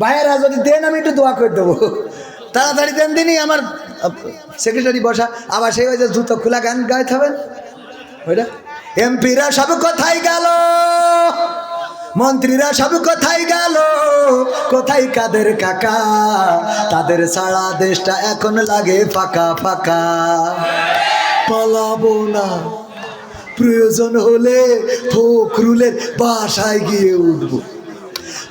ভাইয়েরা, যদি দেন আমি একটু দোয়া করে দেবো। তাড়াতাড়ি দেন দিনই আমার সেক্রেটারি বসা। আবার সেই ওই যে জুতো খোলা গান গাইতে হবেন ওইটা। এমপিরা সব কোথায় গেল? মন্ত্রীরা সব কোথায় গেল? কোথায় কাদের কাকা? তাদের সারা দেশটা এখন লাগে ফাঁকা ফাঁকা। পালাবো না। প্রয়োজন হলে ফখরুলের বাসায় গিয়ে উঠবো।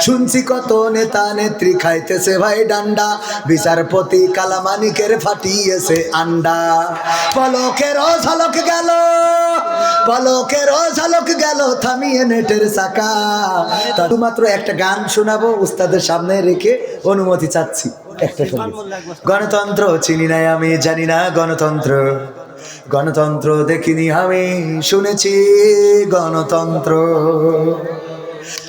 শুনছি কত নেতা নেত্রী খাইতেছে ভাই ডান্ডা। বিচারপতি কালামানিকের ফাটিয়েছে আন্ডা। পলকের ঝলক গেল, পলকের ঝলক গেল থামিয়ে নেটের চাকা। শুধুমাত্র একটা গান শোনাবো, উস্তাদের সামনে রেখে অনুমতি চাচ্ছি। একটা। গণতন্ত্র চিনি নাই আমি, জানি না গণতন্ত্র। গণতন্ত্র দেখিনি আমি, শুনেছি গণতন্ত্র।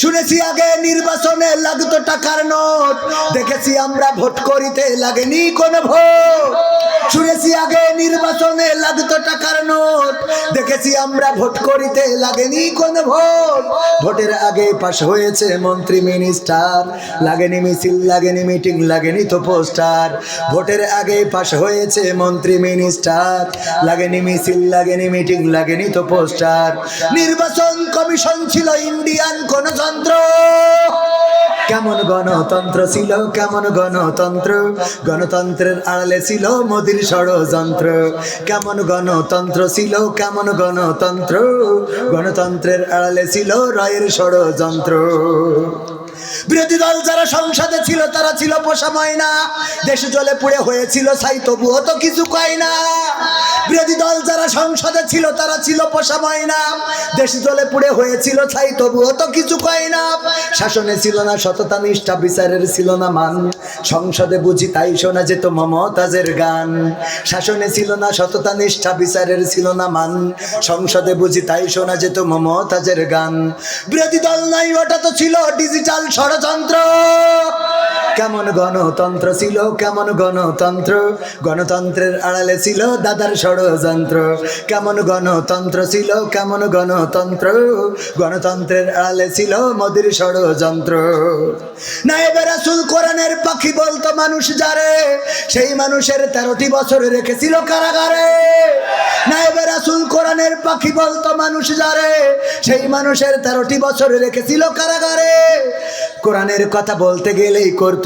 শুনেছি আগে নির্বাচনে লাগতো টাকার নোট। দেখেছি আমরা ভোট করিতে লাগেনি কোন ভোট। শুনেছি আগে নির্বাচনে লাগতো টাকার নোট। দেখেছি আমরা ভোট করিতে লাগেনি কোন ভোট। ভোটের আগে পাশ হয়েছে মন্ত্রী, মিনিস্টার। লাগেনি মিছিল, লাগেনি মিটিং, লাগেনি তো পোস্টার। ভোটের আগে পাশ হয়েছে মন্ত্রী, মিনিস্টার। লাগেনি মিছিল, লাগেনি মিটিং, লাগেনি তো পোস্টার। নির্বাচন কমিশন ছিল ইন্ডিয়ান, কোন যন্ত্র কেমন গণতন্ত্র ছিল, কেমন গণতন্ত্র? গণতন্ত্রের আড়ালে ছিল মোদির ষড়যন্ত্র। কেমন গণতন্ত্র ছিল, কেমন গণতন্ত্র? গণতন্ত্রের আড়ালে ছিল রায়ের ষড়যন্ত্র। বিরোধী দল যারা সংসদে ছিল, তারা ছিল পোষা ময়না। দেশ জলে পুড়ে হয়েছিল ছাই, তবুও তো কিছু কয় না। বিরোধী দল যারা সংসদে ছিল, তারা ছিল পোষা ময়না। দেশ জলে পুড়ে হয়েছিল ছাই, তবুও তো কিছু কয় না। শাসনে ছিল না সততা, নিষ্ঠা, বিচারের ছিল না মান। সংসদে বুঝি তাই শোনা যেত মমতাজের গান। শাসনে ছিল না সততা, নিষ্ঠা, বিচারের ছিল না মান। সংসদে বুঝি তাই শোনা যেত মমতাজের গান। বিরোধী দল নাই, ওটা তো ছিল ডিজিটাল ষড়যন্ত্র। কেমন গণতন্ত্র ছিল, কেমন গণতন্ত্র? গণতন্ত্রের আড়ালে ছিল দাদার ষড়যন্ত্র। কেমন গণতন্ত্র ছিল, কেমন গণতন্ত্র? গণতন্ত্রের আড়ালে ছিল মোদির ষড়যন্ত্র। নায়েবে রাসুল কোরআনের পাখি বলতো মানুষ যারে, সেই মানুষের তেরোটি বছর রেখেছিল কারাগারে। নায়েবে রাসুল কোরআনের পাখি বলতো মানুষ যারে, সেই মানুষের তেরোটি বছর রেখেছিল কারাগারে। কোরআনের কথা বলতে গেলেই করতো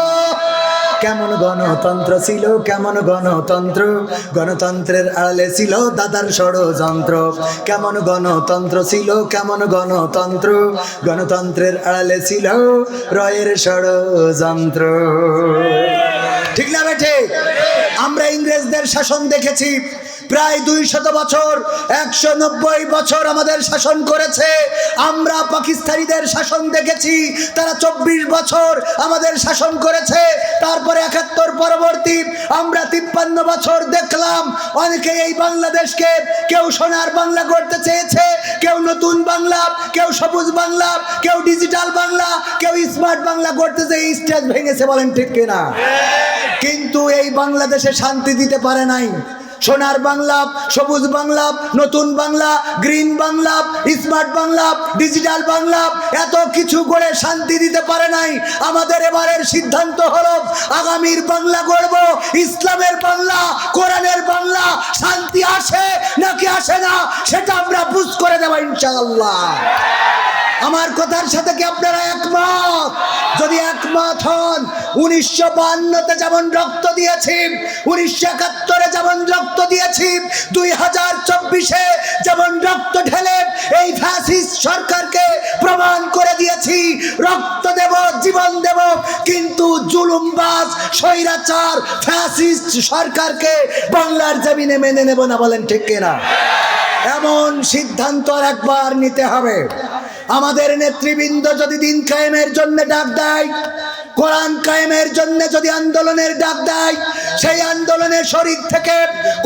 কেমন গণতন্ত্র ছিল, কেমন গণতন্ত্র? গণতন্ত্রের আড়ালে ছিল দাদার ষড়যন্ত্র। কেমন গণতন্ত্র ছিল, কেমন গণতন্ত্র? গণতন্ত্রের আড়ালে ছিল রয়ের ষড়যন্ত্র। ঠিক না বেঠে আমরা ইংরেজদের শাসন দেখেছি। প্রায় দুই শত বছর একশো নব্বই বছর আমাদের শাসন করেছে। আমরা পাকিস্তানিদের শাসন দেখেছি তারা চব্বিশ বছর আমাদের শাসন করেছে। তারপরে একাত্তর পরবর্তী আমরা তিপ্পান্ন বছর দেখলাম অনেকে এই বাংলাদেশকে কেউ সোনার বাংলা করতে চেয়েছে কেউ নতুন বাংলা কেউ সবুজ বাংলা কেউ ডিজিটাল বাংলা কেউ স্মার্ট বাংলা করতে চেয়ে স্টেজ ভেঙেছে বলেন ঠিক কিনা? কিন্তু এই বাংলাদেশে শান্তি দিতে পারে নাই। সোনার বাংলা, সবুজ বাংলা, নতুন Bangla, green Bangla, smart Bangla, digital Bangla, এত কিছু করে শান্তি দিতে পারে নাই। আমাদের এবারের সিদ্ধান্ত হলো, আগামীর বাংলা গড়ব, ইসলামের বাংলা, কোরআনের বাংলা, শান্তি আসে নাকি আসে না, সেটা আমরা বুঝ করে দেবো ইনশাআল্লাহ। আমার কথার সাথে কি আপনারা একমত? যদি একমত হন, উনিশশো বান্নতে যেমন রক্ত দিয়েছি, উনিশশো একাত্তরে যেমন রক্ত দিয়েছি, দুই হাজার চব্বিশে যেমন রক্ত ঢেলে এই ফ্যাসিস্ট সরকারকে প্রমাণ করে দিয়েছি, রক্ত দেব, জীবন দেব, কিন্তু জুলুমবাজ, স্বৈরাচার, ফ্যাসিস্ট সরকারকে বাংলার জমিনে মেনে নেব না বলেন ঠিক কিনা? এমন সিদ্ধান্ত আর একবার নিতে হবে। আমাদের নেতৃবৃন্দ যদি দিন কায়েমের জন্য ডাক দেয়, কোরআন কায়েমের জন্য যদি আন্দোলনের ডাক দেয় সেই আন্দোলনের শরীর থেকে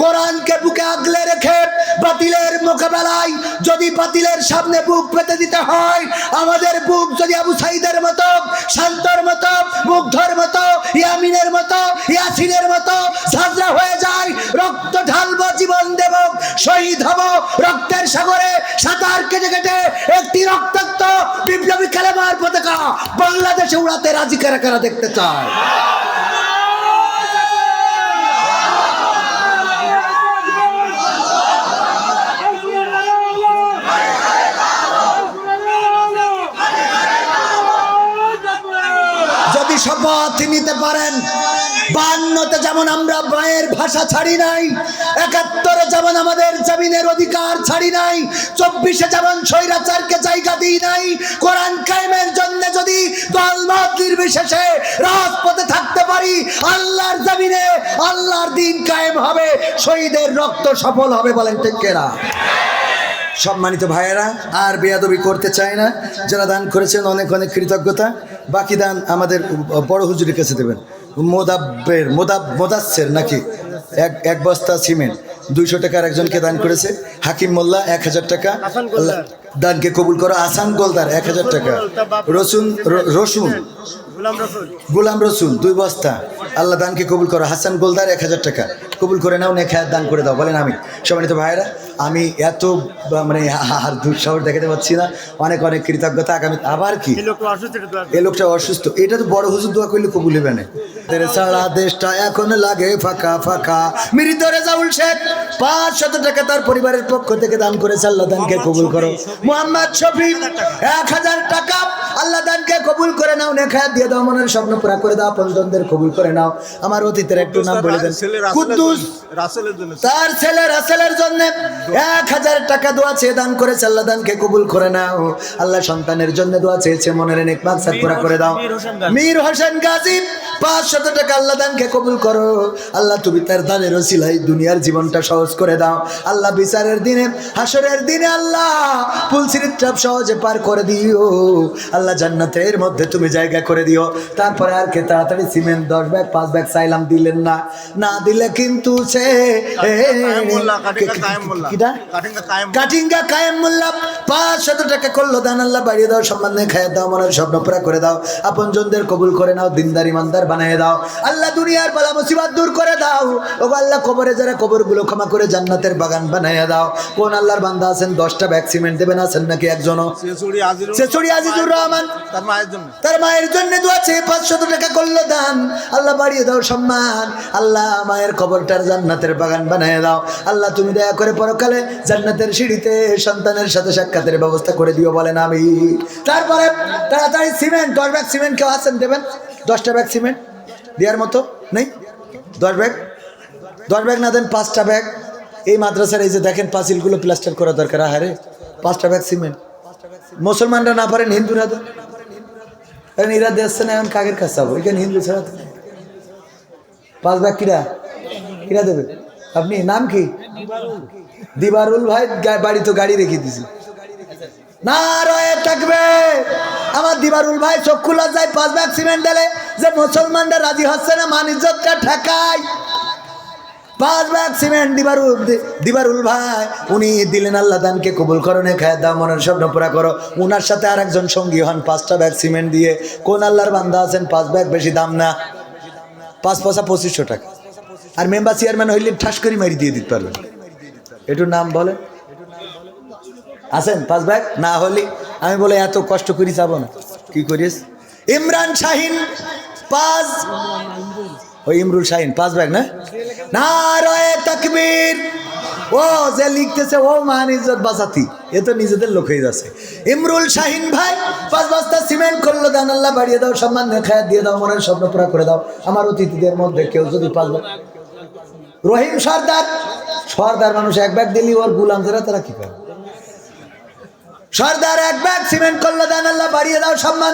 কোরআনকে বুকে আগলে রেখে বাতিলের মোকাবেলায় যদি বাতিলের সামনে বুক পেতে দিতে হয়, আমাদের বুক যদি আবু সাইদের মতো, শান্তর মতো, মুগ্ধর মতো, ইয়ামিনের মতো, ইয়াসিনের মতো ঝাঁঝরা হয়ে যায়, রক্ত ঢালব, জীবন দেব, শহীদ হব, রক্তের সাগরে সাঁতার কেটে কেটে একটি রক্তাক্ত বিপ্লবী খেলাবার পতাকা বাংলাদেশে উড়াতে রাজি কারা কারা দেখতে চায়? শপথ নিতে পারেন। বান্নতে যেমন আমরা মায়ের ভাষা ছাড়ি নাই, একাত্তরে যেমন আমাদের জমিনের অধিকার ছাড়ি নাই, চব্বিশে যেমন স্বৈরাচারকে জায়গা দিই নাই, কোরআন কায়েমের জন্য যদি দলমত নির্বিশেষে রাজপথে থাকতে পারি, আল্লাহর জমিনে আল্লাহর দিন কায়েম হবে, শহীদের রক্ত সফল হবে বলেন কেনা? সম্মানিত ভাইয়েরা, আর বেয়াদবি করতে চায় না, যারা দান করেছেন অনেক অনেক কৃতজ্ঞতা। বাকি দান আমাদের বড় হুজুরের কাছে দেবেন। মোদাব্বের মোদাব মোদাচ্ছের নাকি? এক এক বস্তা সিমেন্ট। দুইশো টাকার একজনকে দান করেছে। হাকিম মোল্লা এক হাজার টাকা। দানকে কবুল করো। আসান গোলদার এক হাজার টাকা। রসুন রসুন। গোলাম রসুন। দুই বস্তা। আল্লাহ দানকে কবুল করো। হাসান গোলদার এক হাজার টাকা। কবুল করে নাও নেখে দান করে দাও। বলেন আমি সম্মানিত ভাইয়েরা আমি এত মানে আর দুঃসাহস দেখাতে পাচ্ছি না। অনেক অনেক কৃতজ্ঞতা। আগামী আবার কি? এ লোকটা অসুস্থ এটা তো বড় হুজুর দোয়া করলে কবুল হবে না। সারা দেশটা এখন লাগে ফাঁকা ফাঁকা। মৃত রেজাউল শেখ পাঁচ শত টাকা তার পরিবারের পক্ষ থেকে দান করেছে আল্লাহ দানকে কবুল করো। মোহাম্মদ শফি এক হাজার টাকা। আল্লাহ দানকে কবুল করে নাও নেখায় দিয়ে দাও মনের স্বপ্ন পুরা করে দাও পঞ্চমদের কবুল করে নাও। আমার অতীতের একটু নাম বলে দেন। কুদ্দুস তার ছেলে রাসেলের জন্য এক হাজার টাকা দোয়া চেয়ে দান করেছে আল্লাহ দানকে কবুল করে নাও। আল্লাহ সন্তানের জন্য দোয়া চেয়েছে মনের নেক মাকসাদ পুরা করে দাও। মীর হোসেন গাজী। পাঁচশত টাকা আল্লাহ দানকে কবুল করো। আল্লাহ তুমি তার দানের ওসিলাই দুনিয়ার জীবনটা সহজ করে দাও। আল্লাহ বিচারের দিনে হাসরের দিনে আল্লাহ পুলসির ট্রাপ সহজে পার করে দিও। আল্লাহ জান্নাতের মধ্যে তুমি জায়গা করে দিও। তারপরে আর কে তাড়াতাড়ি সিমেন্ট দশ ব্যাগ পাঁচ ব্যাগ চাইলাম দিলেন না। না দিলে কিন্তু সে কায়েম মোল্লা, কাটিঙ্গা কায়েম। মোল্লা। কিটা কাটিঙ্গা কায়েম মোল্লা পাঁচ শত টাকা করল দান আল্লাহ বাড়িয়ে দাও সম্মান নিয়ে খাইয়ে দাও মনের স্বপ্ন পুরা করে দাও আপন জনদের কবুল করে নাও দিনদার ইমানদার বানিয়ে দাও। আল্লাহ দুনিয়ার বালা মুসিবত দূর করে দাও। ও আল্লাহ কবরে যারা কবরগুলো ক্ষমা করে জান্নাতের বাগান দাও। কোন আল্লাহর বান্দা আছেন দশটা ব্যাগ সিমেন্ট দেবেন আছেন নাকি একজনও? আজিজুর রহমান। তার মায়ের জন্য। তার মায়ের জন্য দোয়া চেয়ে পাঁচশত টাকা করল দান। আল্লাহ বাড়িয়ে দাও সম্মান। আল্লাহ মায়ের কবরটার জান্নাতের বাগান বানিয়ে দাও। আল্লাহ তুমি দয়া করে পরকালে জান্নাতের সিঁড়িতে সন্তানের সাথে সাক্ষাতের ব্যবস্থা করে দিও বলেন আমি। তারপরে তাড়াতাড়ি সিমেন্ট, দশ ব্যাগ সিমেন্ট কেউ আছেন দেবেন? দশটা ব্যাগ সিমেন্ট দেওয়ার মতো? নেই? দশ ব্যাগ? দশ ব্যাগ না দেন পাঁচটা ব্যাগ। এই মাদ্রাসার এই যে দেখেন পাঁচিলগুলো প্লাস্টার করা দরকার আহারে পাঁচটা ব্যাগ সিমেন্ট। মুসলমানরা না পারেন হিন্দুরা দেন? কারণ এরা দেখছে না এখন কাকের কাছে যাব? এখানে হিন্দু ছাড়া পাঁচ ব্যাগ কিরা? কিরা দেবে? আপনি? নাম কি? দিবারুল ভাই বাড়ি তো গাড়ি রেখে দিছি। না কবুল করনে খায় দাও, মনের স্বপ্ন পুরা করো। উনার সাথে আর একজন সঙ্গী হন, পাঁচটা ব্যাগ সিমেন্ট দিয়ে। কোন আল্লাহর বান্ধা আছেন, পাঁচ ব্যাগ বেশি দাম না। পাঁচ পয়সা পঁচিশশো টাকা। আর মেম্বার চেয়ারম্যান হইলে ঠাস করে মারি দিয়ে দিতে পারবেন। এটুর নাম বলে? আছেন পাঁচ ব্যাগ না হলে আমি বলে এত কষ্ট করি, যাব না। কি করিস? ইমরান শাহিন, পাঁচ। ওই ইমরুল শাহিন, পাঁচ ব্যাগ না? না রয়ে তকবীর। ও, যে লিখতেছে, ও মান ইজ্জত বাঁচাতি। এ তো নিজেদের লোক হয়ে যাচ্ছে। ইমরুল শাহিন ভাই, পাঁচ বস্তা সিমেন্ট করল, দান বাড়িয়ে দাও, সম্মান দেখায়, দিয়ে দাও, মনের স্বপ্ন পুরা করে দাও। আমার অতিথিদের মধ্যে কেউ যদি পাঁচ রহিম সর্দার। সর্দার মানুষ এক ব্যাগ দিলি ওর গুলাম যারা তারা কি করে? সর্দার এক ব্যাগ সিমেন্ট করল দান আল্লাহ বাড়িয়ে দাও সম্মান।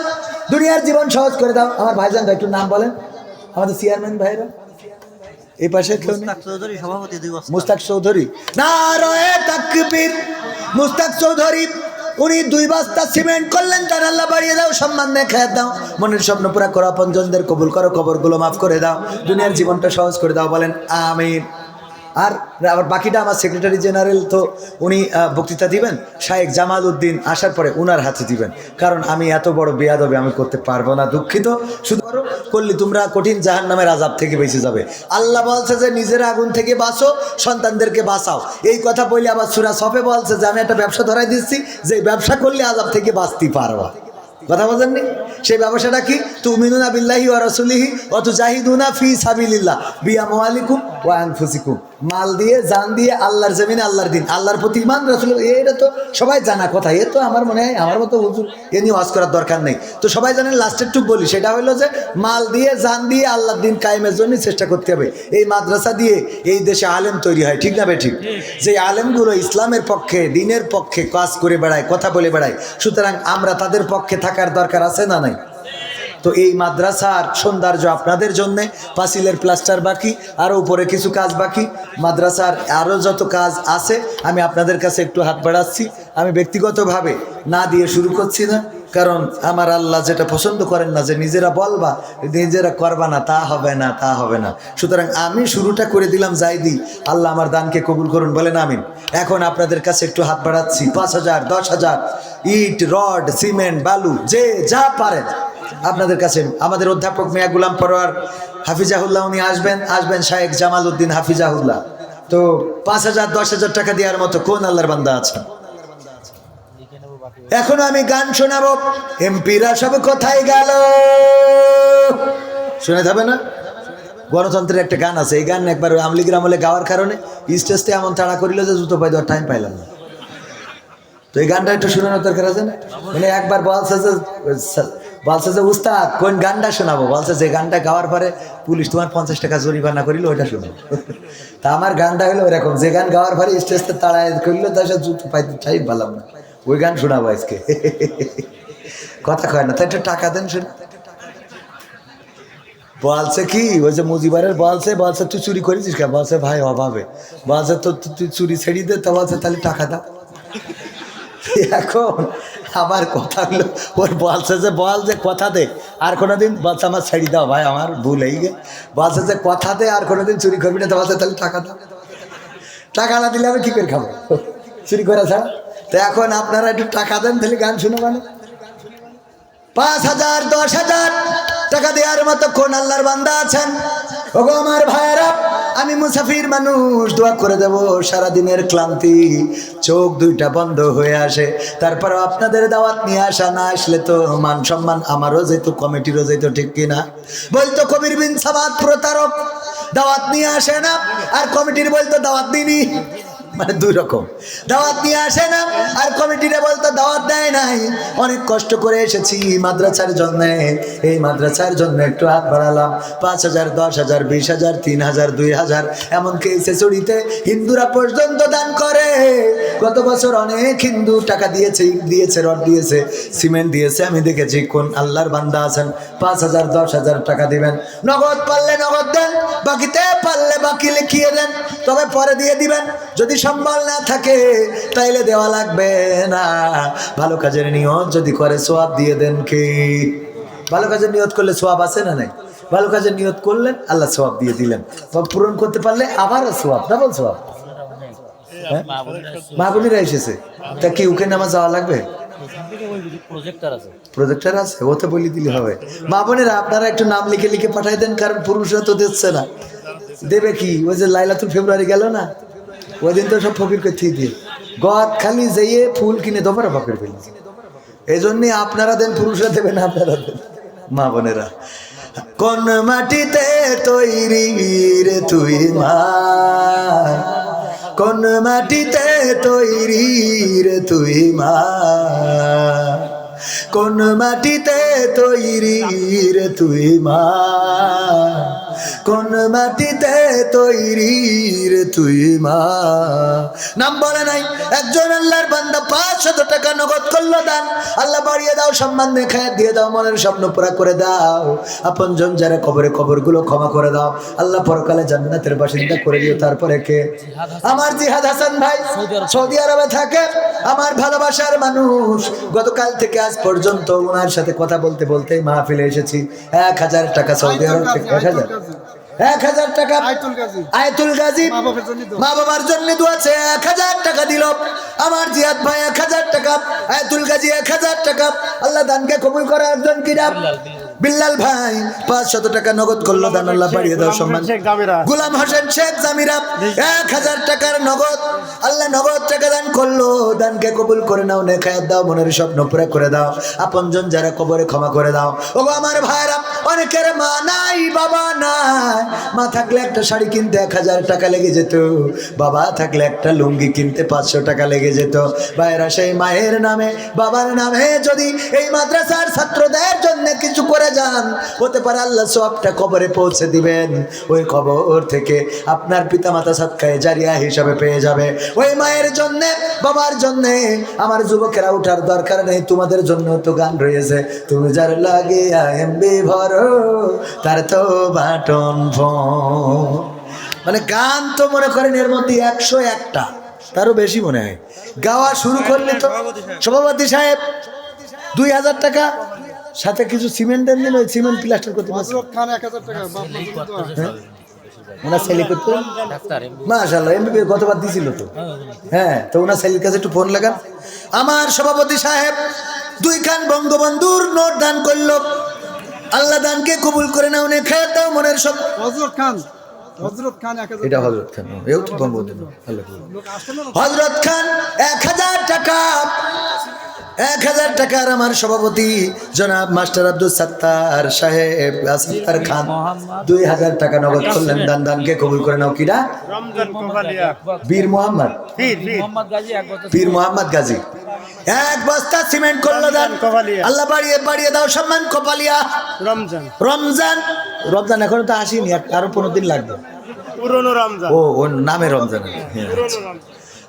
দুনিয়ার জীবন সহজ করে দাও। আমার ভাইজান একটু নাম বলেন। আমাদের চেয়ারম্যান ভাইরা। এই পাশে মুস্তাক চৌধুরী না রয়ে তাকবীর। মুস্তাক চৌধুরী উনি দুই বস্তা সিমেন্ট করলেন তার আল্লাহ বাড়িয়ে দাও, সম্মান দেখা দাও। মনের স্বপ্ন পুরা করো, আপনজনদের কবুল করো, কবরগুলো মাফ করে দাও। দুনিয়ার জীবনটা সহজ করে দাও, বলেন, আমিন। আর আবার বাকিটা আমার সেক্রেটারি জেনারেল তো উনি বক্তৃতা দিবেন। শাহেক জামাল উদ্দিন আসার পরে উনার হাতে দিবেন। কারণ আমি এত বড় বেয়াদবে আমি করতে পারব না দুঃখিত। শুধু করো, করলে তোমরা কঠিন জাহান নামের আজাব থেকে বেঁচে যাবে। আল্লাহ বলছে যে নিজের আগুন থেকে বাঁচো সন্তানদেরকে বাঁচাও। এই কথা বললে আবার সুরা সফে বলছে যে আমি একটা ব্যবসা ধরাই দিচ্ছি যে ব্যবসা করলে আজাব থেকে বাঁচতে পারবা। কথা বোঝেননি সেই ব্যবসাটা কি? তুমিনুনা বিল্লাহি ওয়া রাসূলিহি ওয়া তুজাহিদুনা ফি সাবিলিল্লাহ। বিআমওয়ালিকুম ওয়া আনফুসিকুম। মাল দিয়ে, জান দিয়ে, আল্লাহর জমিনে, আল্লাহর দিন। আল্লাহর প্রতি ইমান রাসূল এটা তো সবাই জানা কথা। এ তো আমার মনে হয়, আমার মতো হুজুর এ নিয়ে ওয়াজ করার দরকার নেই। তো সবাই জানেন লাস্টের টুক বলি, সেটা হলো যে মাল দিয়ে, জান দিয়ে আল্লাহর দিন কায়েমের জন্য চেষ্টা করতে হবে। এই মাদ্রাসা দিয়ে এই দেশে আলেম তৈরি হয়, ঠিক না বে ঠিক। যে আলেমগুলো ইসলামের পক্ষে, দিনের পক্ষে কাজ করে বেড়ায়, কথা বলে বেড়ায়, সুতরাং আমরা তাদের পক্ষে থাকার দরকার আছে না নাই? তো এই মাদ্রাসার সৌন্দর্য আপনাদের জন্যে, পাঁচিলের প্লাস্টার বাকি আরও উপরে কিছু কাজ বাকি। মাদ্রাসার আরও যত কাজ আছে, আমি আপনাদের কাছে একটু হাত বাড়াচ্ছি। আমি ব্যক্তিগতভাবে না দিয়ে শুরু করছি না, কারণ আমার আল্লাহ যেটা পছন্দ করেন না, যে নিজেরা বলবা, নিজেরা করবা না, তা হবে না, তা হবে না। সুতরাং আমি শুরুটা করে দিলাম, যাই দিই। আল্লাহ আমার দানকে কবুল করুন, বলেন আমিন। এখন আপনাদের কাছে একটু হাত বাড়াচ্ছি, পাঁচ হাজার, দশ হাজার, ইট, রড, সিমেন্ট, বালু, যে যা পারেন। আপনাদের কাছে আমাদের অধ্যাপক মিয়া গুলাম পরোয়ার হাফিজাহুল্লাহ উনি আসবেন আসবেন শাহেক জামাল উদ্দিন হাফিজাহুল্লাহ। তো পাঁচ হাজার, দশ হাজার টাকা দেওয়ার মতো কোন আল্লাহর বান্দা আছেন এখন আমি গান শোনাবো। এমপিরা সব কোথায় গেল? শুনে যাবে না? গণতন্ত্রের একটা গান আছে, এই গান একবার আমলিগের আমলে গাওয়ার কারণে স্টেজতে এমন তাড়া করিল যে জুতো পাই দেওয়ার টাইম পাইলাম না। তো এই গানটা একটু শোনানোর দরকার আছে না? মানে একবার বলছে যে বলছে যে, উস্তাদ, কোন গানটা শোনাবো? বলছে যে, গানটা গাওয়ার পরে পুলিশ তোমার পঞ্চাশ টাকা জরিমানা করিল, ওইটা শোনাবো তা আমার গানটা হলো এরকম, যে গান গাওয়ার পরে স্টেজতে তাড়ায় করল তার সাথে জুতো পাইতে চাই পারলাম না ওই গান শোনাবো আজকে। কথা কয় না তাই একটু টাকা দেন শুনে। বলছে কি, ওই যে মুজিবারের বলছে বলছে, তুই চুরি করেছিস কে বলছে, ভাই, অভাবে। বলছে তো, তুই চুরি ছেড়ে দে, তো বলছে, তাহলে টাকা দাও। এখন আমার কথা হলো ওর বলছে যে, বল যে কথা দে। আর কোনো দিন বলছে, আমার ছেড়ে দাও ভাই, আমার ভুল হয়ে গে বলছে যে, কথা দে, আর কোনো দিন চুরি করবি না। তো বলছে, তাহলে টাকা দাও। টাকা না দিলে আমি কী করে খাব? চুরি করা ছাড়া? তো এখন আপনারা একটু টাকা দেন, তাহলে গান শুনে মানে। পাঁচ হাজার, দশ হাজার টাকা দেওয়ার মতো কোন আল্লাহর বান্দা আছেন? ওগো আমার ভাইয়েরা আমি মুসাফির মানুষ, দোয়া করে দেব সারা দিনের ক্লান্তি, চোখ দুইটা বন্ধ হয়ে আসে। তারপর আপনাদের দাওয়াত নিয়ে আসা না আসলে তো মান সম্মান আমারও যেত কমিটিরও যেত ঠিক কিনা। বলতো কবির বিন সাবাদ প্রতারক, দাওয়াত নিয়ে আসে না, আর কমিটির বলতো দাওয়াত দিনি মানে দুই রকম। দাওয়াত নিয়ে আসে না, আর কমিটিরে বলতো দাওয়াত দেয় নাই। অনেক কষ্ট করে এসেছি মাদ্রাসার জন্য। এই মাদ্রাসার জন্য একটু হাত বাড়ালাম। পাঁচ হাজার, দশ হাজার, বিশ হাজার, তিন হাজার, দুই হাজার। এমনকি এই হিন্দুরা পর্যন্ত দান করে। গত বছর অনেক হিন্দু টাকা দিয়েছে, ইট দিয়েছে, রড দিয়েছে, সিমেন্ট দিয়েছে। আমি দেখেছি কোন আল্লাহর বান্দা আছেন। পাঁচ হাজার, দশ হাজার টাকা দিবেন। নগদ পারলে নগদ দেন, বাকিতে পারলে বাকি লিখিয়ে দেন। তবে পরে দিয়ে দিবেন। যদি সম্বল না থাকে, তাইলে দেওয়া লাগবে না। ভালো কাজের নিয়ত যদি করে, সোয়াব দিয়ে দেন কি? ভালো কাজের নিয়ত করলে সোয়াব আছে না নাই? ভালো কাজের নিয়ত করলেন আল্লাহ সোয়াব দিয়ে দিলেন। বা পূরণ করতে পারলে আবারও সোয়াব ডাবল সোয়াব। হ্যাঁ? মা বোনেরা এসেছে। তা কি উকে নামাজ যাওয়া লাগবে? প্রজেক্টর আছে প্রজেক্টর আছে, ও তো বলে দিলে হবে। মা বোনেরা, আপনারা একটু নাম লিখে লিখে পাঠাই দেন, কারণ পুরুষরা তো দিচ্ছে না। দেবে কি? ওই যে লাইলাতুল ফেব্রুয়ারি গেল না? ওই দিন তো সব ফকির করতে দিয়ে। গদ খালি যেয়ে ফুল কিনে দোপারা ফকির ফেলি। এই জন্যে আপনারা দেন, পুরুষরা দেবেন, আপনারা দেন। মা বোনেরা, কোন মাটিতে তৈরি রে তুই মা? কোন মাটিতে তৈরি রে তুই মা? কোন মাটিতে তৈরি রে তুই মা? কোন মাটিতে তৈরি রে তুই মা? নাম বলে নাই, একজন আল্লাহর বান্দা পাঁচশত টাকা নগদ করল দান। আল্লাহ বাড়িয়ে দাও, সম্মান দেখায়, দিয়ে দাও, মনের স্বপ্ন পুরা করে দাও। আপন জন যারা কবরে কবরগুলো ক্ষমা করে দাও। আল্লাহ পরকালে জান্নাতের বাসিন্দা করে দিও, তারপরে কে? আমার জিহাদ হাসান ভাই, সৌদি আরবে থাকে, আমার ভালোবাসার মানুষ। গতকাল থেকে আজ পর্যন্ত ওনার সাথে কথা বলতে বলতে মাহফিলে এসেছি। এক হাজার টাকা সৌদি আরব থেকে, এক হাজার। এক হাজার টাকা। আয়তুল গাজী। মা বাবার জন্য দোয়া। মা বাবার জন্য দোয়াছে এক হাজার টাকা দিল। আমার জিয়াদ ভাই এক হাজার টাকা আয়তুল গাজী এক হাজার টাকা। আল্লাহ দানকে কবুল করে একজন কিনা বিল্লাল ভাই পাঁচশত টাকা নগদ করল দান আল্লাহ বাড়িয়ে দাও সম্মান। গুলাম হোসেন শেখ জামিরা এক হাজার টাকার নগদ। আল্লাহ নগদ টাকা দান করল দানকে কবুল করে নাও নেখায়াত দাও মনের স্বপ্ন পুরা করে দাও। আপনজন যারা কবরে ক্ষমা করে দাও। ও আমার ভাইরা অনেকের মা নাই, বাবা নাই। মা থাকলে একটা শাড়ি কিনতে এক হাজার টাকা লেগে যেত। বাবা থাকলে একটা লুঙ্গি কিনতে পাঁচশো টাকা লেগে যেত। ভাইরা সেই মায়ের নামে, বাবার নামে যদি এই মাদ্রাসার ছাত্রদের জন্য কিছু করে যান, হতে পারে আল্লাহ সবটা কবরে পৌঁছে দিবেন। ওই কবর থেকে আপনার পিতা পিতামাতা সৎকায় জারিয়া হিসাবে পেয়ে যাবে। ওই মায়ের জন্যে, বাবার জন্যে আমার যুবকেরা ওঠার দরকার নেই, তোমাদের জন্য তো গান রয়েছে। তুমি যার লাগে ভরো তার তো বাটন মানে গান তো মনে করেন এর মধ্যে একশো একটা তারও বেশি মনে হয়। গাওয়া শুরু করলে তো সভাপতি সাহেব দুই হাজার টাকা সাথে কিছু সিমেন্ট দেন দিন ওই সিমেন্ট প্লাস্টার করতে পারছি। ওনার ছেলে করতে মাশাল্লাহ এমবি গতবার দিছিল তো। হ্যাঁ তো ওনার ছেলের কাছে একটু ফোন লাগান। আমার সভাপতি সাহেব দুই খান বঙ্গবন্ধুর নোট দান করল। আল্লাহ দানকে কবুল করে নাও নে খেয়ে দাও মনের সব। হযরত খান হযরত খান এটা হজরত খান এও তো বঙ্গবন্ধু। হজরত খান এক হাজার টাকা। এক হাজার টাকার আমার সভাপতি জনাব মাস্টার আব্দুল সত্তার সাহেব সত্তার খান। দুই হাজার টাকা নগদ করলেন দান দানকে কবুল করে নাও কিরা? বীর মোহাম্মদ। ফির মোহাম্মদ গাজী এক পীর মোহাম্মদ গাজী। এক বস্তা সিমেন্ট করল দান। আল্লাহ বাড়িয়ে বাড়িয়ে দাও সম্মান কপালিয়া। রমজান। রমজান। রমজান এখনও তো আসেনি আর- আরও পনেরো দিন লাগবে। পুরনো রমজান। ও ওর নামে রমজান। হ্যাঁ। রমজান।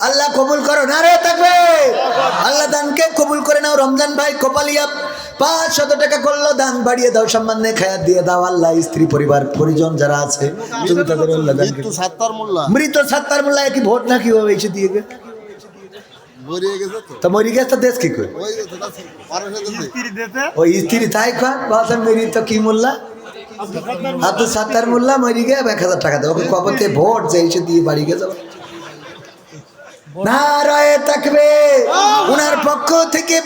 আল্লাহ কবুল করো না রে থাকবে। রমজান ভাই কপালিয়া পাঁচ শত টাকা করল দান বাড়িয়ে দাও সম্মানে খায়াত দিয়ে দাও আল্লাহ স্ত্রী পরিবার পরিজন যারা আছে তুমি তাদের মৃত সাত্তার মোল্লা কি ভোট না কি হবে এসে দিয়ে গে মরিয়ে তা। মরি গেছে দেশ কি করে? ওই স্ত্রী তাই মেরি তো কি মোল্লা? আব্দুল সাত্তার মোল্লা। মরি গে এক হাজার টাকা দেয় ওকে কবতে ভোট যে এসে দিয়ে বাড়ি গে যাবে থাকবে ওনার পক্ষ থেকে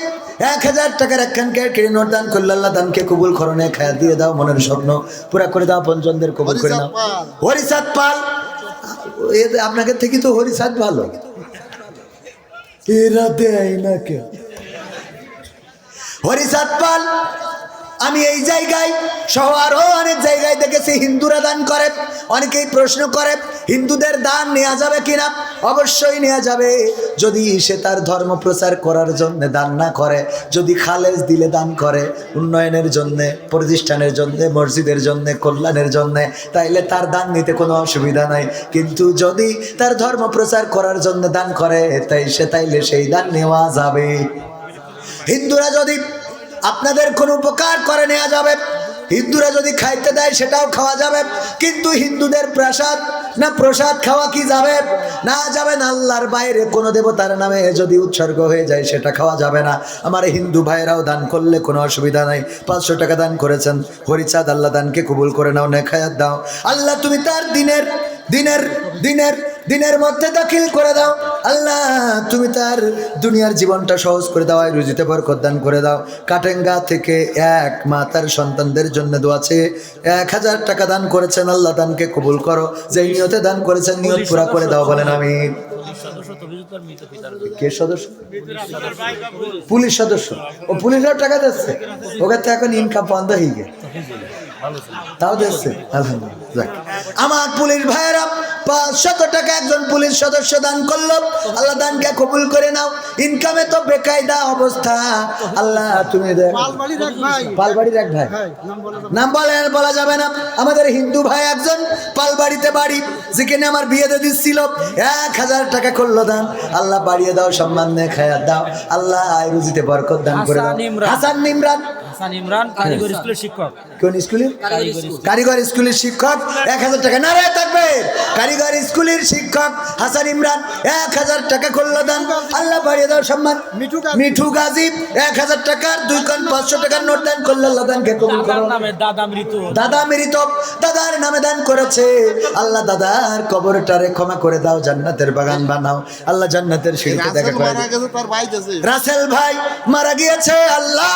এক হাজার টাকার একখান কেড়ে নোট দান করল আল্লাহ দানকে কবুল খরণে খায়া দিয়ে দাও মনের স্বপ্ন পুরা করে দাও পঞ্চমদের কবুল করে দাও হরিসাদ পাল। এ আপনাকে থেকে তো হরিসাদ ভালো। এরা দেয় না কে হরিসাদ পাল? আমি এই জায়গায়, সহ আরও অনেক জায়গায় দেখেছি, হিন্দুরা দান করে, অনেকেই প্রশ্ন করে, হিন্দুদের দান নেওয়া যাবে কিনা? অবশ্যই নেওয়া যাবে। যদি সে তার ধর্ম প্রচার করার জন্য দান না করে, যদি খালেজ দিলে দান করে, উন্নয়নের জন্য, প্রতিষ্ঠানের জন্য, মসজিদের জন্য, কল্যাণের জন্য, তাইলে তার দান নিতে কোনো অসুবিধা নাই। কিন্তু যদি তার ধর্ম প্রচার করার জন্য দান করে, তাই সে তাইলে সেই দান নেওয়া যাবে। হিন্দুরা যদি আপনাদের কোনো উপকার করে নেওয়া যাবে। হিন্দুরা যদি খাইতে দেয়, সেটাও খাওয়া যাবে। কিন্তু হিন্দুদের প্রসাদ না প্রসাদ খাওয়া কি যাবে? না যাবে না আল্লাহর বাইরে। কোনো দেবতার নামে যদি উৎসর্গ হয়ে যায়, সেটা খাওয়া যাবে না। আমার হিন্দু ভাইয়েরাও দান করলে কোনো অসুবিধা নাই। পাঁচশো টাকা দান করেছেন। হরিচাঁদ, আল্লাহ দানকে কবুল করে নাও, নেখায়াত দাও। আল্লাহ, তুমি তার দিনের দিনের দিনের দিনের মধ্যে দাখিল করে দাও। আল্লাহ, তুমি তার দুনিয়ার জীবনটা সহজ করে দাও রুজিতে বরকত দান করে দাও। কাটেঙ্গা থেকে এক মা তার সন্তানদের জন্য দোয়াছে এক হাজার টাকা দান করেছেন। আল্লাহ দানকে কবুল করো। যেই নিয়তে দান করেছেন, নিয়ত পুরা করে দাও বলেন আমি কে পুলিশ সদস্য। ও পুলিশের টাকা দিচ্ছে। ওকে তো এখন ইনকাম বন্ধ হয়ে গে তাও দিচ্ছে। আলহামদুলিল্লাহ। আমার পুলিশ ভাইয়েরা পাঁচশত টাকা একজন পুলিশ সদস্য দান করল। আল্লাহ দানকে কবুল করে নাও। ইনকামে তো বেকায়দা অবস্থা। আল্লাহ তুমি দেখ। পালবাড়ির এক ভাই। হ্যাঁ, নাম বলা যাবে বলে বলা যাবে না। আমাদের হিন্দু ভাই একজন পালবাড়িতে বাড়ি যেখানে আমার বিয়েতে দিচ্ছিল। এক হাজার টাকা করল দান। আল্লাহ বাড়িয়ে দাও সম্মান দিয়ে খায়াত দাও। আল্লাহ আয় রুজিতে বরকত দান করে দাও। হাসান ইমরান। হাসান নিমরান হাসান ইমরান কারিগর স্কুলের শিক্ষক। কোন স্কুলে। কারিগর স্কুলের শিক্ষক। এক হাজার টাকা। না রে থাকবে। কারিগর স্কুলের শিক্ষক হাসান ইমরান এক হাজার টাকা করল দান। আল্লাহ বাড়িয়ে দাও সম্মান। মিঠু গাজী। মিঠু গাজী এক হাজার টাকার দুই কান পাঁচশো টাকার নোট দান করল দানকে কবুল করো। দাদা মৃত। দাদা মৃত দাদার নামে দান করেছে। আল্লাহ দাদার কবরটারে ক্ষমা করে দাও জান্নাতের বাগান বানাও। আল্লাহ জান্নাতের সিঁড়িতে দেখা করে রাসেল ভাই মারা গিয়েছে আল্লাহ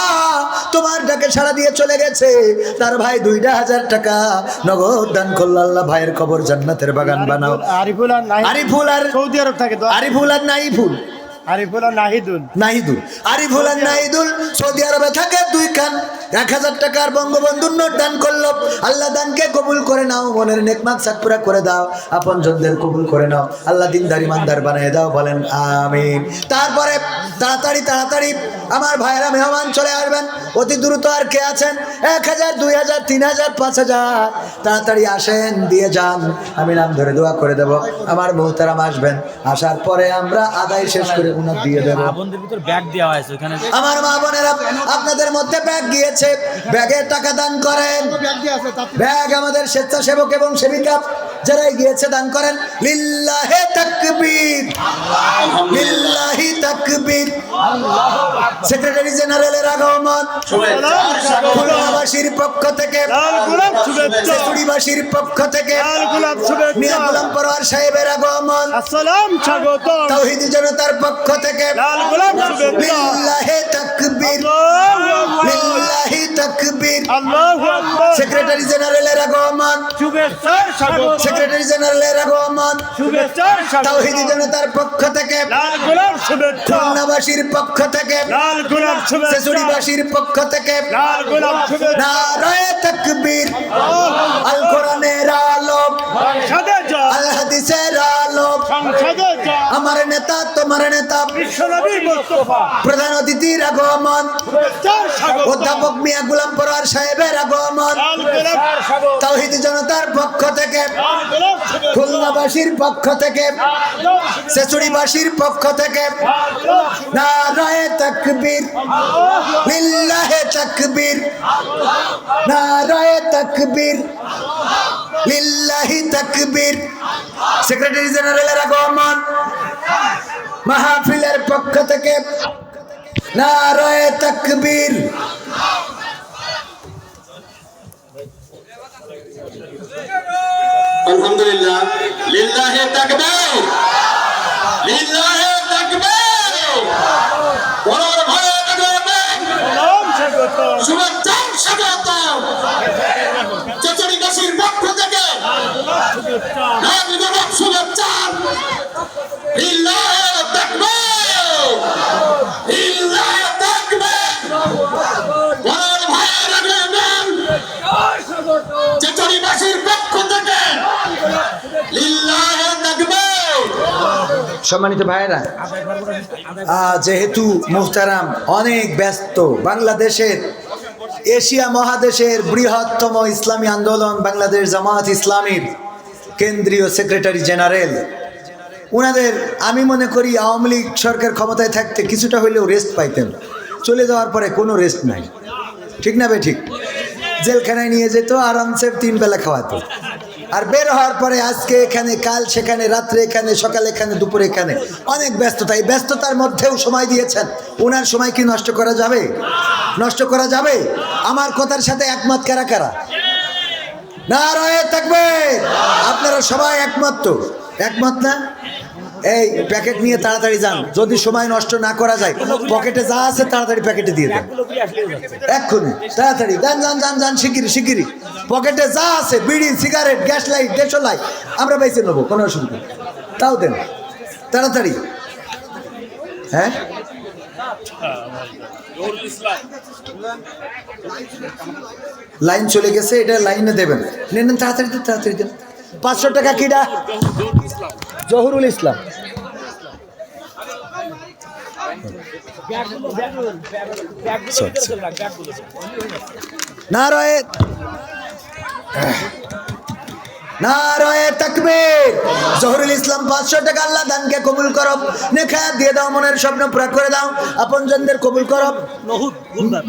তোমার ডাকে সাড়া দিয়ে চলে গেছে। তার ভাই দুইটা হাজার টাকা নগদ দান করল আল্লাহ ভাইয়ের কবর জান্নাতের বাগান বানাও। আরিফুল আর আরিফুল আর সৌদি আরব থাকে তো। আরিফুল আর নাইফুল আরিফুল নাহিদুল। নাহিদুল। আরিফুল নাহিদুল সৌদি আরবে থাকে দুই খান এক হাজার টাকার বঙ্গবন্ধুর নোট দান করল। আল্লাহ দানকে কবুল করে নাও মনের নেকমাক সাকপুরা করে দাও। আপন জনদের কবুল করে নাও। আল্লাহ দিনদারি মানদার বানিয়ে দাও বলেন আমিন। তারপরে তাড়াতাড়ি তাড়াতাড়ি আমার ভাইয়েরা মেহমান চলে আসবেন। অতি দ্রুত আর কে আছেন? এক হাজার দুই হাজার তিন হাজার পাঁচ হাজার। তাড়াতাড়ি আসেন দিয়ে যান। আমি নাম ধরে দোয়া করে দেব। আমার মোহতারাম আসবেন। আসার পরে আমরা আদায় শেষ করে উনার দিয়ে দেবো। বোনদের ভিতর ব্যাগ দেওয়া হয়েছে ওখানে আমার মা বোনেরা আপনাদের মধ্যে ব্যাগ গিয়েছে ব্যাগের টাকা দান করেন। ব্যাগ আমাদের স্বেচ্ছাসেবক এবং সেবিকা যারাই গিয়েছে দান করেন। লিল্লাহে তাকবীর। লিল্লাহি তাকবীর। সেক্রেটারি জেনারেলের আগমন। খুলনাবাসীর পক্ষ থেকে। লাল গোলাপ শুভেচ্ছা। ছেচুড়িবাসীর পক্ষ থেকে। মিয়া গোলাম পরোয়ার সাহেবের আগমন। আসসালাম স্বাগত তৌহিদি জনতার পক্ষ থেকে আল্লাহু আকবার। সেক্রেটারি জেনারেলের আগমন সেক্রেটারি জেনারেলের আগমন তাওহিদি জনতার পক্ষ থেকে খুলনাবাসীর পক্ষ থেকে পক্ষ থেকে নারায়ে তাকবীর। আল কোরআনের আলো সংসদে যা আল হাদিসের আলো সংসদে যা আমার নেতা তোমার নেতা। বিশ্বনবী প্রধান অতিথির আগমন। অধ্যাপক মিয়া গুলাম পরোয়ার সাহেবের আগমন। গোলাপ জনতার পক্ষ থেকে। খুলনাবাসীর পক্ষ থেকে। ছেচুড়িবাসীর পক্ষ থেকে। নারায়ে তাকবীর। লিল্লাহে তাকবীর। নারায়ে তাকবীর। লিল্লাহি তাকবীর। সেক্রেটারি জেনারেলের আগমন। মাহফিলের পক্ষ থেকে নারায়ে তাকবীর। আলহামদুলিল্লাহ। লিল্লাহে তাকবীর। লিল্লাহে তাকবীর। বড় আগমন সালাম স্বাগত স্বাগত চচড়িবাসীর পক্ষ থেকে। সম্মানিত ভাইরা যেহেতু মুহতারাম অনেক ব্যস্ত, বাংলাদেশের, এশিয়া মহাদেশের বৃহত্তম ইসলামী আন্দোলন বাংলাদেশ জামাত ইসলামীর কেন্দ্রীয় সেক্রেটারি জেনারেল ওনাদের, আমি মনে করি আওয়ামী লীগ সরকার ক্ষমতায় থাকতে কিছুটা হলেও রেস্ট পাইতেন। চলে যাওয়ার পরে কোনো রেস্ট নাই। ঠিক না বে ঠিক? জেলখানায় নিয়ে যেত, আরামসে তিন বেলা খাওয়াতো। আর বের হওয়ার পরে আজকে এখানে, কাল সেখানে, রাত্রে এখানে, সকালে এখানে, দুপুরে এখানে। অনেক ব্যস্ততা। এই ব্যস্ততার মধ্যেও সময় দিয়েছেন। ওনার সময় কি নষ্ট করা যাবে? নষ্ট করা যাবে? আমার কথার সাথে একমত কারা কারা? না রয়ে থাকবে আপনারা সবাই একমত তো? একমত না? এই প্যাকেট নিয়ে তাড়াতাড়ি যান। যদি সময় নষ্ট না করা যায়, পকেটে যা আছে তাড়াতাড়ি প্যাকেটে দিয়ে দেন। এক্ষুনি, তাড়াতাড়ি। যান যান যান যান শিগগিরি শিগগিরি পকেটে যা আছে, বিড়ি, সিগারেট, গ্যাস লাইট দেড়শো লাইট আমরা বেঁচে নেব, কোনো অসুবিধা। তাও দেন। তাড়াতাড়ি। হ্যাঁ? লাইন চলে গেছে, এটা লাইনে দেবেন। নেন, তাড়াতাড়ি তাড়াতাড়ি দেন। পাঁচশো টাকা কিডা? জহুরুল ইসলাম। না রয়ে না তাকবীর। জহুরুল ইসলাম পাঁচশো টাকা আল্লাহ দানকে কবুল করো। নেখা দিয়ে দাও মনের স্বপ্ন পুরা করে দাও। আপনজনদের কবুল করব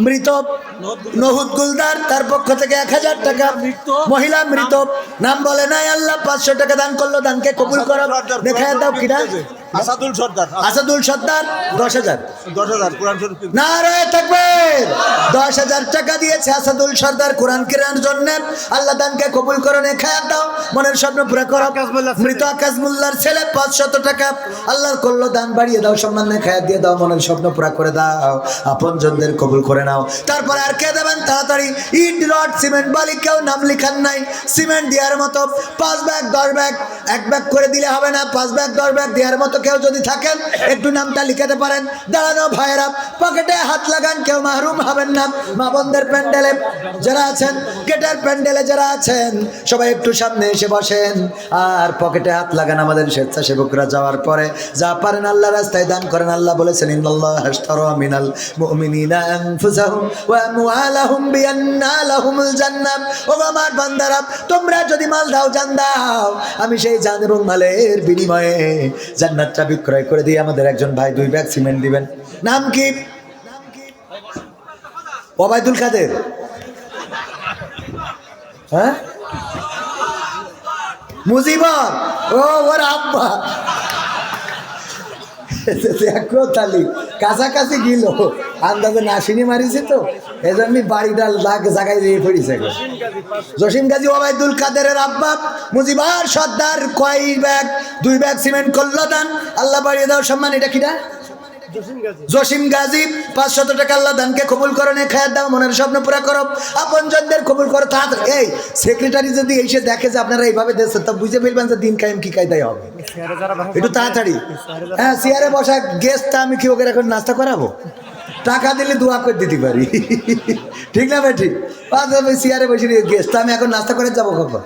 মৃত। নহুদ গুলদার। তার পক্ষ থেকে এক হাজার টাকা। মহিলা মৃত। নাম বলে নাই আল্লাহ পাঁচশো টাকা দান করল দানকে কবুল করব নেখা দাও কিনা আসাদুল সর্দার। আসাদুল সর্দার দশ হাজার। দশ হাজার কোরআন শরীফ না রয়ে থাকবে দশ হাজার টাকা দিয়েছে আসাদুল সর্দার কোরআন কেনার জন্য। আল্লাহ দানকে কবুল করে খায়াত দাও। মনের স্বপ্ন পুরো করো। মৃত আকাশ মোল্লার ছেলে পাঁচশত টাকা। আল্লাহর করল দান বাড়িয়ে দাও সম্মান খায়াত দিয়ে দাও মনের স্বপ্ন পুরা করে দাও। আপন জনদের কবুল করে নাও। তারপরে আর কে দেবেন? তাড়াতাড়ি। ইট রড সিমেন্ট বালি কেউ নাম লিখান নাই। সিমেন্ট দেওয়ার মতো পাঁচ ব্যাগ দশ ব্যাগ এক ব্যাগ করে দিলে হবে না। পাঁচ ব্যাগ দশ ব্যাগ দেওয়ার মতো কেউ যদি থাকেন, একটু নামটা লিখাতে পারেন। দাঁড়ানো ভাইয়েরা, পকেটে হাত লাগান, কেউ মাহরুম হবেন না। মা বোনদের প্যান্ডেলে যারা আছেন, গেটের প্যান্ডেলে যারা আছেন, সবাই একটু সামনে এসে বসেন। আর পকেটে হাত লাগান আমাদের স্বেচ্ছাসেবকরা যাওয়ার পরে। যা পারেন আল্লাহ রাস্তায় দান করেন, আল্লাহ বলেছেন তোমরা যদি মাল দাও, জান দাও। আমি সেই জান এবং মালের বিনিময়ে জান্নাতটা বিক্রয় করে দিয়ে আমাদের একজন ভাই দুই ব্যাগ সিমেন্ট দিবেন। নাম কি? ওবায়দুল কাদের। হ্যাঁ? মুজিবর ও, ওর আব্বা। দেখো তালি কাছাকাছি গিল। আন্দাজে নাসিনি মারিছে তো এজন্য বাড়িটা লাগ জায়গায় দিয়ে পড়িছে গো। জসিম গাজী ওবায়দুল কাদেরের আব্বা মুজিবার সর্দার কয় ব্যাগ দুই ব্যাগ সিমেন্ট করল দান। আল্লাহ বাড়িয়ে দাও সম্মান এটা কিনা জসিম গাজী পাঁচশত টাকা আল্লাহ দানকে কবুল করো নে খায়াত দাও মনের স্বপ্ন পুরা করো। আপন জনদের কবুল করো তাড়াতাড়ি এই সেক্রেটারি যদি এসে দেখে যে আপনারা এইভাবে দিচ্ছেন তা বুঝে ফেলবেন যে দিন কায়েম কি কায়দায় হবে। একটু তাড়াতাড়ি। হ্যাঁ চেয়ারে বসা গেস্টটা আমি কি ওকে এখন নাস্তা করাবো? টাকা দিলে দোয়া করে দিতে পারি। ঠিক না ভাই, ঠিক? চেয়ারে বসে গেস্ট আমি এখন নাস্তা করে যাব কখন?